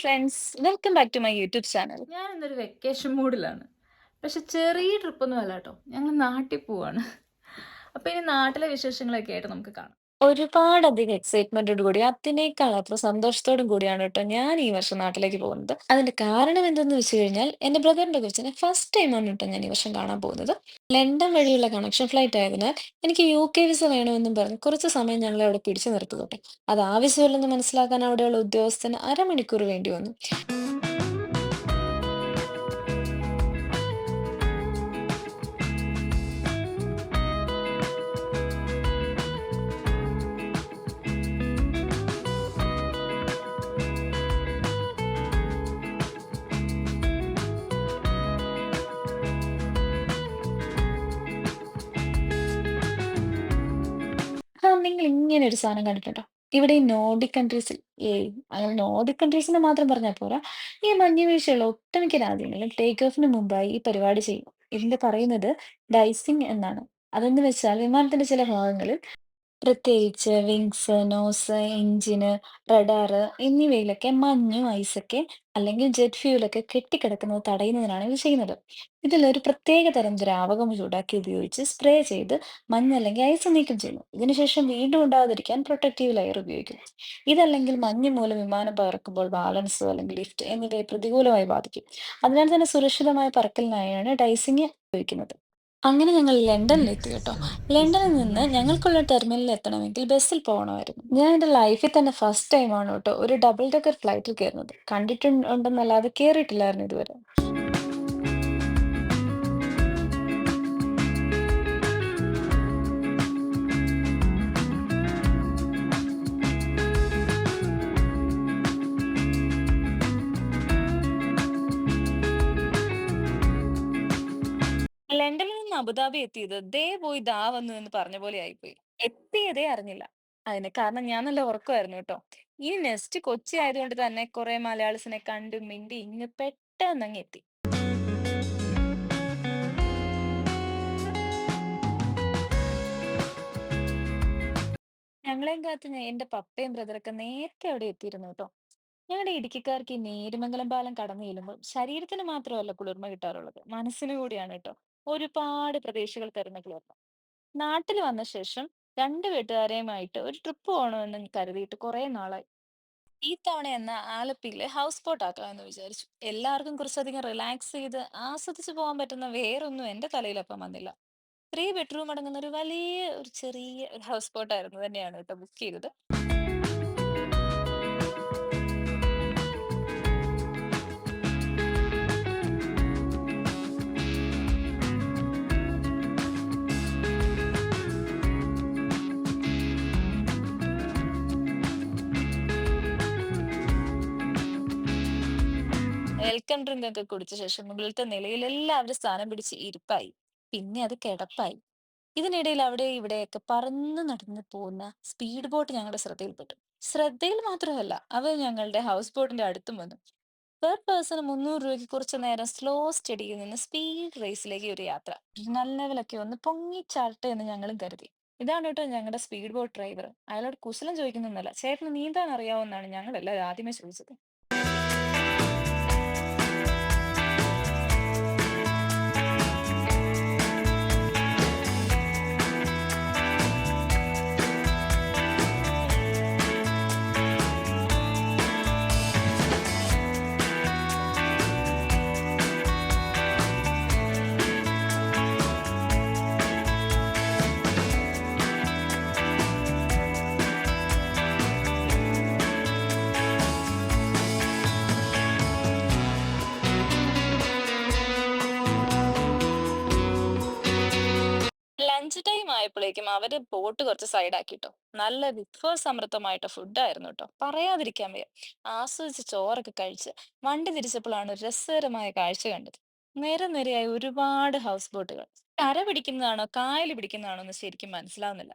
Friends welcome back to my YouTube channel ഞാൻ ഇന്നൊരു vacation മൂഡിലാണ്. പക്ഷെ ചെറിയ ട്രിപ്പൊന്നും അല്ലാട്ടോ. ഞങ്ങൾ നാട്ടിൽ പോവാണ്. അപ്പൊ ഇനി നാട്ടിലെ വിശേഷങ്ങളൊക്കെ ആയിട്ട് നമുക്ക് കാണാം. ഒരുപാടധികം എക്സൈറ്റ്മെന്റോട് കൂടി അതിനേക്കാൾ അപ്പുറം സന്തോഷത്തോടും കൂടിയാണ് കേട്ടോ ഞാൻ ഈ വർഷം നാട്ടിലേക്ക് പോകുന്നത്. അതിന്റെ കാരണം എന്തെന്ന് വെച്ച് കഴിഞ്ഞാൽ എന്റെ ബ്രദറിന്റെ കൊച്ചിനെ ഫസ്റ്റ് ടൈമാണ് കേട്ടോ ഞാൻ ഈ വർഷം കാണാൻ പോകുന്നത്. ലണ്ടൻ വഴിയുള്ള കണക്ഷൻ ഫ്ലൈറ്റ് ആയതിനാൽ എനിക്ക് യു കെ വിസ വേണമെന്നും പറഞ്ഞ് കുറച്ച് സമയം ഞങ്ങളെ അവിടെ പിടിച്ചു നിർത്തി അത് ആവശ്യമില്ലെന്ന് മനസ്സിലാക്കാൻ അവിടെയുള്ള ഉദ്യോഗസ്ഥന് അരമണിക്കൂർ വേണ്ടി വന്നു. ഇങ്ങനെ ഒരു സാധനം കണ്ടിട്ടുണ്ടോ? ഇവിടെ ഈ നോർഡിക് കൺട്രീസിൽ ഏയ് അങ്ങനെ നോർഡിക് കൺട്രീസിനെ മാത്രം പറഞ്ഞാൽ പോരാ. ഈ മഞ്ഞുവീഴ്ചയുള്ള ഒട്ടുമിക്ക രാജ്യങ്ങളിലും ടേക്ക് ഓഫിന് മുമ്പായി ഈ പരിപാടി ചെയ്യും. ഇതിന്റെ പറയുന്നത് ഡൈസിങ് എന്നാണ്. അതെന്ന് വെച്ചാൽ വിമാനത്തിന്റെ ചില ഭാഗങ്ങളിൽ പ്രത്യേകിച്ച് വിങ്സ്, നോസ്, എഞ്ചിന്, റഡാറ് എന്നിവയിലൊക്കെ മഞ്ഞും ഐസൊക്കെ അല്ലെങ്കിൽ ജെറ്റ് ഫ്യൂലൊക്കെ കെട്ടിക്കിടക്കുന്നത് തടയുന്നതിനാണ് ഇത് ചെയ്യുന്നത്. ഇതിൽ ഒരു പ്രത്യേക തരം ദ്രാവകം ചൂടാക്കി ഉപയോഗിച്ച് സ്പ്രേ ചെയ്ത് മഞ്ഞ് അല്ലെങ്കിൽ ഐസ് നീക്കം ചെയ്യുന്നു. ഇതിനുശേഷം വീണ്ടും ഉണ്ടാകാതിരിക്കാൻ പ്രൊട്ടക്റ്റീവ് ലെയർ ഉപയോഗിക്കുന്നു. ഇതല്ലെങ്കിൽ മഞ്ഞ് മൂലം വിമാനം പറക്കുമ്പോൾ ബാലൻസ് അല്ലെങ്കിൽ ലിഫ്റ്റ് എന്നിവയെ പ്രതികൂലമായി ബാധിക്കും. അതിനാൽ തന്നെ സുരക്ഷിതമായ പറക്കലിനായാണ് ഡൈസിങ് ഉപയോഗിക്കുന്നത്. അങ്ങനെ ഞങ്ങൾ ലണ്ടനിലെത്തി കേട്ടോ. ലണ്ടനിൽ നിന്ന് ഞങ്ങൾക്കുള്ള ടെർമിനലിൽ എത്തണമെങ്കിൽ ബസ്സിൽ പോകണമായിരുന്നു. ഞാൻ എന്റെ ലൈഫിൽ തന്നെ ഫസ്റ്റ് ടൈമാണ് കേട്ടോ ഒരു ഡബിൾ ഡെക്കർ ഫ്ലൈറ്റിൽ കയറുന്നത്. കണ്ടിട്ടുണ്ടെന്നല്ലാതെ ഉണ്ടെന്നല്ലാതെ കേറിയിട്ടില്ലായിരുന്നു ഇതുവരെ. ലണ്ടനിൽ അബുദാബി എത്തിയത് ദേ പോയി ദാ വന്നു എന്ന് പറഞ്ഞ പോലെ ആയിപ്പോയി. എത്തിയതേ അറിഞ്ഞില്ല. അതിന് കാരണം ഞാൻ നല്ല ഉറക്കമായിരുന്നു കേട്ടോ. ഈ നെസ്റ്റ് കൊച്ചി ആയതുകൊണ്ട് തന്നെ കുറെ മലയാളീസിനെ കണ്ട് മിണ്ടി ഇങ്ങ് പെട്ടെന്നങ്ങ് എത്തി. ഞങ്ങളെയും കാത്ത് എന്റെ പപ്പയും ബ്രദറൊക്കെ നേരത്തെ അവിടെ എത്തിയിരുന്നു കേട്ടോ. ഞങ്ങളുടെ ഇടുക്കിക്കാർക്ക് ഈ നേരുമംഗലം പാലം കടന്നു ചെല്ലുമ്പോൾ ശരീരത്തിന് മാത്രമല്ല കുളിർമ കിട്ടാറുള്ളത് മനസ്സിന് കൂടിയാണ് കേട്ടോ. ഒരുപാട് പ്രതീക്ഷകൾ തരുന്ന കുളിർമ. നാട്ടിൽ വന്ന ശേഷം രണ്ട് വീട്ടുകാരെയുമായിട്ട് ഒരു ട്രിപ്പ് പോകണമെന്ന് കരുതിയിട്ട് കുറെ നാളായി. ഈ തവണ എന്ന ആലപ്പിയിലെ ഹൗസ് ബോട്ട് ആക്കാമെന്ന് വിചാരിച്ചു. എല്ലാവർക്കും കുറച്ചധികം റിലാക്സ് ചെയ്ത് ആസ്വദിച്ചു പോകാൻ പറ്റുന്ന വേറൊന്നും എന്റെ തലയിലപ്പം വന്നില്ല. ത്രീ ബെഡ്റൂം അടങ്ങുന്ന ഒരു വലിയ ഒരു ചെറിയ ഒരു ഹൗസ് ബോട്ട് ആയിരുന്നു തന്നെയാണ് കേട്ടോ ബുക്ക് ചെയ്തത്. വെൽക്കം ഡ്രിങ്ക് ഒക്കെ കുടിച്ച ശേഷം മുകളിലത്തെ നിലയിൽ സ്ഥാനം പിടിച്ച് ഇരിപ്പായി. പിന്നെ അത് കിടപ്പായി. ഇതിനിടയിൽ അവിടെ ഇവിടെയൊക്കെ പറന്നു നടന്നു പോകുന്ന സ്പീഡ് ബോട്ട് ഞങ്ങളുടെ ശ്രദ്ധയിൽപ്പെട്ടു. ശ്രദ്ധയിൽ മാത്രമല്ല അവർ ഞങ്ങളുടെ ഹൗസ് ബോട്ടിന്റെ അടുത്തും വന്നു. പെർ പേഴ്സൺ മുന്നൂറ് രൂപയ്ക്ക് കുറച്ച് നേരം സ്ലോ സ്റ്റഡിയിൽ നിന്ന് സ്പീഡ് റേസിലേക്ക് ഒരു യാത്ര. നല്ല ലെവലൊക്കെ ഒന്ന് പൊങ്ങിച്ചാടട്ടെ എന്ന് ഞങ്ങളും കരുതി. ഇതാണ് കേട്ടോ ഞങ്ങളുടെ സ്പീഡ് ബോട്ട് ഡ്രൈവർ. അയാളോട് കുശലം ചോദിക്കുന്നൊന്നല്ല ചേട്ടന് നീന്താൻ അറിയാവുന്നാണ് ഞങ്ങൾ എല്ലാവരും ആദ്യമേ ചോദിച്ചത്. ടൈം ആയപ്പോഴേക്കും അവർ ബോട്ട് കുറച്ച് സൈഡ് ആക്കിട്ടോ. നല്ല വിഭവസമൃദ്ധമായിട്ട് ഫുഡായിരുന്നു കേട്ടോ. പറയാതിരിക്കാൻ വയ്യ. ആസ്വദിച്ച് ചോറൊക്കെ കഴിച്ച് വണ്ടി തിരിച്ചപ്പോഴാണ് ഒരു രസകരമായ കാഴ്ച കണ്ടത്. നിരനിരയായി ഒരുപാട് ഹൗസ് ബോട്ടുകൾ. കര പിടിക്കുന്നതാണോ കായൽ പിടിക്കുന്നതാണോ എന്ന് ശരിക്കും മനസ്സിലാവുന്നില്ല.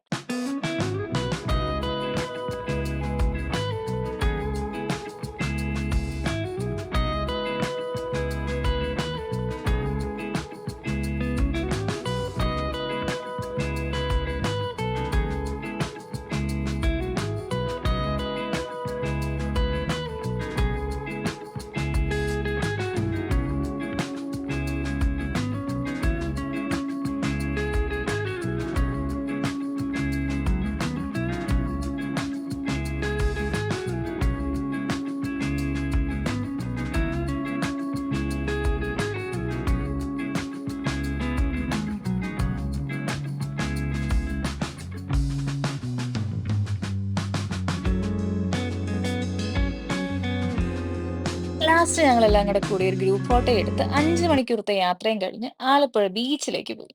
ലാസ്റ്റ് ഞങ്ങളെല്ലാം കൂടെ കൂടി ഒരു ഗ്രൂപ്പ് ഫോട്ടോ എടുത്ത് 5 മണിക്കൂറത്തെ യാത്രയും കഴിഞ്ഞ് ആലപ്പുഴ ബീച്ചിലേക്ക് പോയി.